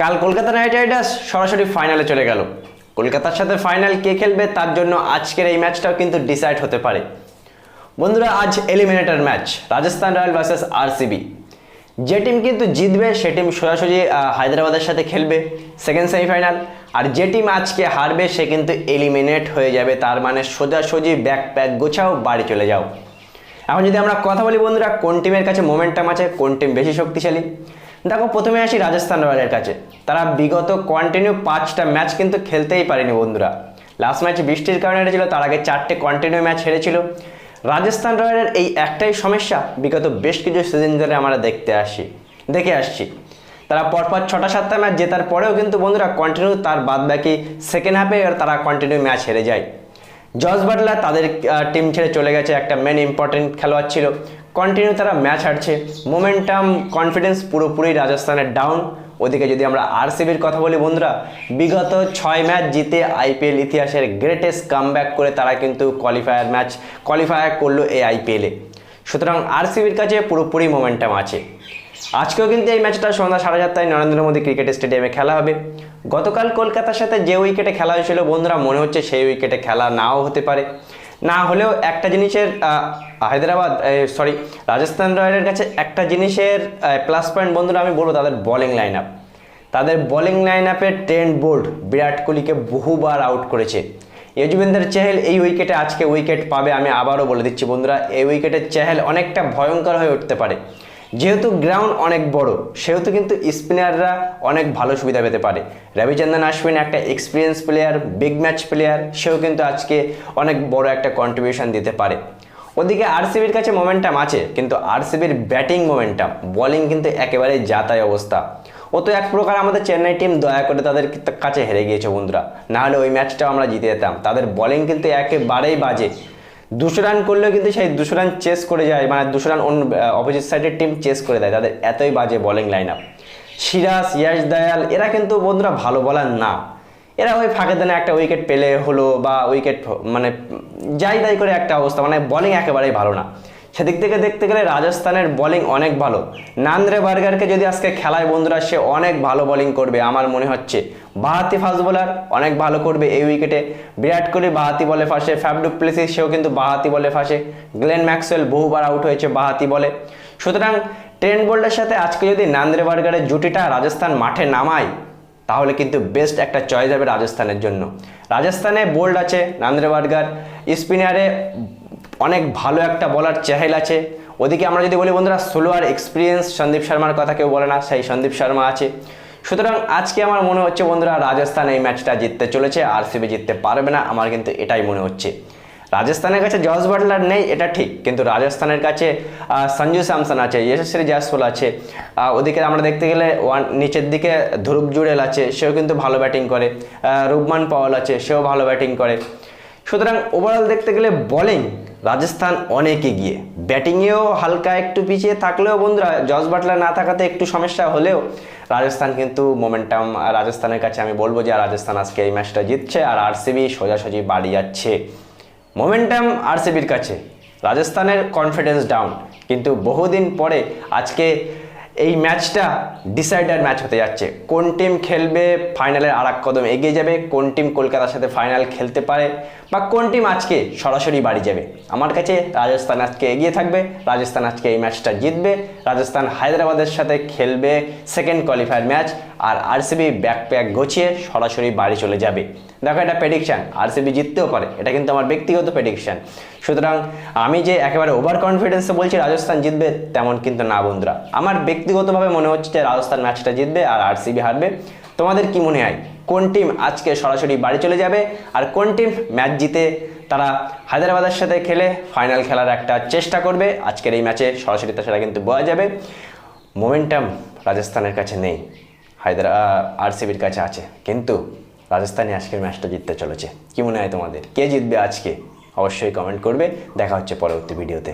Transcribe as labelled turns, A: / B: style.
A: কাল Kolkata night Riders সরাসরি ফাইনালে চলে গেল। কলকাতার সাথে ফাইনাল কে খেলবে তার জন্য আজকের এই ম্যাচটাও কিন্তু ডিসাইড হতে পারে। বন্ধুরা, আজ eliminator match Rajasthan royal versus RCB. যে টিম কিন্তু জিতবে, সে টিম সোজাসুজি হায়দ্রাবাদের সাথে খেলবে সেকেন্ড সেমিফাইনাল আর যে টিম আজকে হারবে, সে কিন্তু এলিমিনেট হয়ে যাবে। তার মানে সোজাসুজি ব্যাক প্যাক গোছাও, বাড়ি চলে যাও। এখন যদি আমরা কথা বলি বন্ধুরা, কোন টিমের কাছে মোমেন্টাম আছে, কোন টিম বেশি শক্তিশালী? দেখো, প্রথমে আসি রাজস্থান রয়্যালের কাছে। তারা বিগত কন্টিনিউ পাঁচটা ম্যাচ কিন্তু খেলতেই পারেনি বন্ধুরা। লাস্ট ম্যাচ বৃষ্টির কারণে হেরেছিল, তার আগে চারটে কন্টিনিউ ম্যাচ হেরেছিল। রাজস্থান রয়্যালের এই একটাই সমস্যা, বিগত বেশ কিছু সিজন ধরে আমরা দেখতে আসি, দেখে আসছি। তারা পরপর ছটা সাতটা ম্যাচ জেতার পরেও কিন্তু বন্ধুরা কন্টিনিউ তার বাদ বাকি সেকেন্ড হাফে আর তারা কন্টিনিউ ম্যাচ হেরে যায়। জস বাটলার তাদের টিম ছেড়ে চলে গেছে, একটা মেন ইম্পর্টেন্ট খেলোয়াড় ছিল। কন্টিনিউ তারা ম্যাচ হারছে। মোমেন্টাম কনফিডেন্স পুরোপুরি রাজস্থানের ডাউন ওদিকে যদি আমরা আরসিবির কথা বলি বন্ধুরা, বিগত ছয় ম্যাচ জিতে আইপিএল ইতিহাসের গ্রেটেস্ট কামব্যাক করে তারা কিন্তু কোয়ালিফায়ার ম্যাচ কোয়ালিফায়ার করল এই আইপিএলে সুতরাং আরসিবির কাছে পুরোপুরি মোমেন্টাম আছে। আজকেও কিন্তু এই ম্যাচটা সন্ধ্যা সাড়ে চারটায় নরেন্দ্র মোদী ক্রিকেট স্টেডিয়ামে খেলা হবে। গতকাল কলকাতার সাথে যে উইকেটে খেলা হয়েছিল বন্ধুরা, মনে হচ্ছে সেই উইকেটে খেলা নাও হতে পারে। না হলেও একটা জিনিসের হায়দ্রাবাদ সরি রাজস্থান রয়্যালের কাছে একটা জিনিসের প্লাস পয়েন্ট বন্ধুরা আমি বলব তাদের বোলিং লাইন আপ তাদের বোলিং লাইন আপে ট্রেন্ড বোল্ড বিরাট কোহলিকে বহুবার আউট করেছে। যজুবেন্দ্র চেহেল এই উইকেটে আজকে উইকেট পাবে, আমি আবারও বলে দিচ্ছি বন্ধুরা, এই উইকেটের চেহেল অনেকটা ভয়ঙ্কর হয়ে উঠতে পারে। যেহেতু গ্রাউন্ড অনেক বড়, সেহেতু কিন্তু স্পিনাররা অনেক ভালো সুবিধা পেতে পারে। রবিচন্দ্রন আশ্বিন একটা experience player big match player সেও কিন্তু আজকে অনেক বড় একটা কন্ট্রিবিউশন দিতে পারে। ওদিকে আরসিবির কাছে মোমেন্টাম আছে, কিন্তু আরসিবির ব্যাটিং মোমেন্টাম বোলিং কিন্তু একেবারে যাতাই অবস্থা। ও তো এক প্রকার আমাদের চেন্নাই টিম দয়া করে তাদের কাছে হেরে গিয়েছে বন্ধুরা। নাহলে ওই ম্যাচটাও আমরা জিতে যেতাম। তাদের বোলিং কিন্তু একেবারেই বাজে। দুশো রান করলেও কিন্তু সেই দুশো রান চেস করে যায় মানে দুশো রান অন্য অপোজিট সাইডের টিম চেস করে দেয়, তাদের এতই বাজে bowling line up Siraj Yash Dayal, এরা কিন্তু বন্ধুরা ভালো বলার না। এরা ওই ফাঁকে দানে একটা উইকেট পেলে হলো বা উইকেট মানে যাই তাই করে একটা অবস্থা মানে বোলিং একেবারেই ভালো না। সেদিক থেকে দেখতে গেলে রাজস্থানের বোলিং অনেক ভালো। নান্দ্রে বার্গারকে যদি আজকে খেলায় বন্ধুরা সে অনেক ভালো বোলিং করবে, আমার মনে হচ্ছে। বাহাতি ফাস্ট বোলার অনেক ভালো করবে এই উইকেটে বিরাট কোহলি বাহাতি বলে ফাঁসে ফ্যাবডু প্লেসি সেও কিন্তু বাহাতি বলে ফাঁসে। গ্লেন ম্যাক্সওয়েল বহুবার আউট হয়েছে বাহাতি বলে। সুতরাং ট্রেন্ড বোল্ডের সাথে আজকে যদি নান্দ্রে বার্গারের জুটিটা রাজস্থান মাঠে নামায়, তাহলে কিন্তু বেস্ট একটা চয়েস হবে রাজস্থানের জন্য। রাজস্থানে বোল্ড আছে নান্দ্রে বার্গার। স্পিনারে অনেক ভালো একটা বলার চেহেল আছে। ওদিকে আমরা যদি বলি বন্ধুরা, সোলোয়ার এক্সপিরিয়েন্স সন্দীপ শর্মার কথা কেউ বলে না, সেই সন্দীপ শর্মা আছে। সুতরাং আজকে আমার মনে হচ্ছে বন্ধুরা, রাজস্থান এই ম্যাচটা জিততে চলেছে আরসিবি জিততে পারবে না, আমার কিন্তু এটাই মনে হচ্ছে। রাজস্থানের কাছে জস বাটলার নেই, এটা ঠিক, কিন্তু রাজস্থানের কাছে সঞ্জু স্যামসন আছে, যশস্বী জয়সওয়াল আছে। ওদিকে আমরা দেখতে গেলে ওয়ান নিচের দিকে ধ্রুব জুড়েল আছে, সেও কিন্তু ভালো ব্যাটিং করে। রুবমান পাওয়াল আছে, সেও ভালো ব্যাটিং করে। সুতরাং ওভারঅল দেখতে গেলে বোলিং রাজস্থান অনেক এগিয়ে। ব্যাটিংয়েও হালকা একটু পিছিয়ে থাকলেও বন্ধুরা জস বাটলার না থাকাতে একটু সমস্যা হলেও রাজস্থান কিন্তু মোমেন্টাম রাজস্থানের কাছে আমি বলব যে রাজস্থান আজকে এই ম্যাচটা জিতছে আর আরসিবি সোজাসুজি বাড়ি যাচ্ছে। মোমেন্টাম আরসিবির কাছে। রাজস্থানের কনফিডেন্স ডাউন কিন্তু বহুদিন পরে আজকে এই ম্যাচটা ডিসাইডার ম্যাচ হতে যাচ্ছে। কোন টিম খেলবে, ফাইনালের আর কদম এগিয়ে যাবে, কোন টিম কলকাতার সাথে ফাইনাল খেলতে পারে, বা কোন টিম আজকে সরাসরি বাড়ি যাবে। আমার কাছে রাজস্থান আজকে এগিয়ে থাকবে, রাজস্থান আজকে এই ম্যাচটা জিতবে, রাজস্থান হায়দ্রাবাদের সাথে খেলবে সেকেন্ড কোয়ালিফায়ার ম্যাচ আর আরসিবি ব্যাক প্যাক গুছিয়ে সরাসরি বাড়ি চলে যাবে। দেখো এটা প্রেডিকশান আরসিবি জিততেও পারে। এটা কিন্তু আমার ব্যক্তিগত প্রেডিকশান সুতরাং আমি যে একেবারে ওভার কনফিডেন্সে বলছি রাজস্থান জিতবে, তেমন কিন্তু না বন্ধুরা। আমার ব্যক্তিগতভাবে মনে হচ্ছে যে রাজস্থান ম্যাচটা জিতবে আর আরসিবি হারবে। তোমাদের কি মনে হয়? কোন টিম আজকে সরাসরি বাড়ি চলে যাবে আর কোন টিম ম্যাচ জিতে তারা হায়দ্রাবাদের সাথে খেলে ফাইনাল খেলার একটা চেষ্টা করবে? আজকের এই ম্যাচে সরাসরি তা সেটা কিন্তু বোঝা যাবে। মোমেন্টাম রাজস্থানের কাছে নেই। হায়দ্রা আরসিবির কাছে আছে। কিন্তু রাজস্থানে আজকের ম্যাচটা জিততে চলেছে। কি মনে হয় তোমাদের? কে জিতবে আজকে? অবশ্যই কমেন্ট করবে। দেখা হচ্ছে পরবর্তী ভিডিওতে